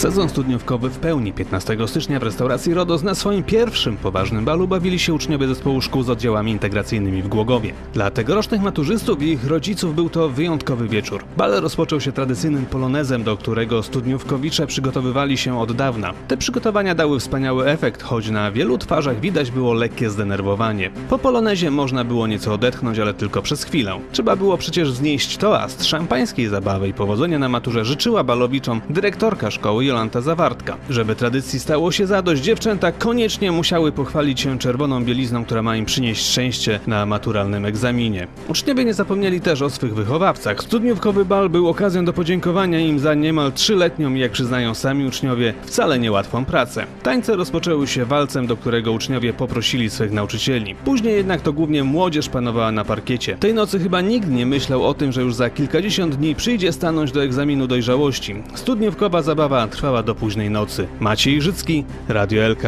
Sezon studniówkowy w pełni 15 stycznia w restauracji Rodos na swoim pierwszym poważnym balu bawili się uczniowie zespołu szkół z oddziałami integracyjnymi w Głogowie. Dla tegorocznych maturzystów i ich rodziców był to wyjątkowy wieczór. Bal rozpoczął się tradycyjnym polonezem, do którego studniówkowicze przygotowywali się od dawna. Te przygotowania dały wspaniały efekt, choć na wielu twarzach widać było lekkie zdenerwowanie. Po polonezie można było nieco odetchnąć, ale tylko przez chwilę. Trzeba było przecież znieść toast szampańskiej zabawy i powodzenia na maturze życzyła balowiczom dyrektorka szkoły Jolanta Zawartka. Żeby tradycji stało się zadość, dziewczęta koniecznie musiały pochwalić się czerwoną bielizną, która ma im przynieść szczęście na maturalnym egzaminie. Uczniowie nie zapomnieli też o swych wychowawcach. Studniówkowy bal był okazją do podziękowania im za niemal trzyletnią, jak przyznają sami uczniowie, wcale niełatwą pracę. Tańce rozpoczęły się walcem, do którego uczniowie poprosili swych nauczycieli. Później jednak to głównie młodzież panowała na parkiecie. Tej nocy chyba nikt nie myślał o tym, że już za kilkadziesiąt dni przyjdzie stanąć do egzaminu dojrzałości. Studniówkowa zabawa trwała do późnej nocy. Maciej Życki, Radio LK.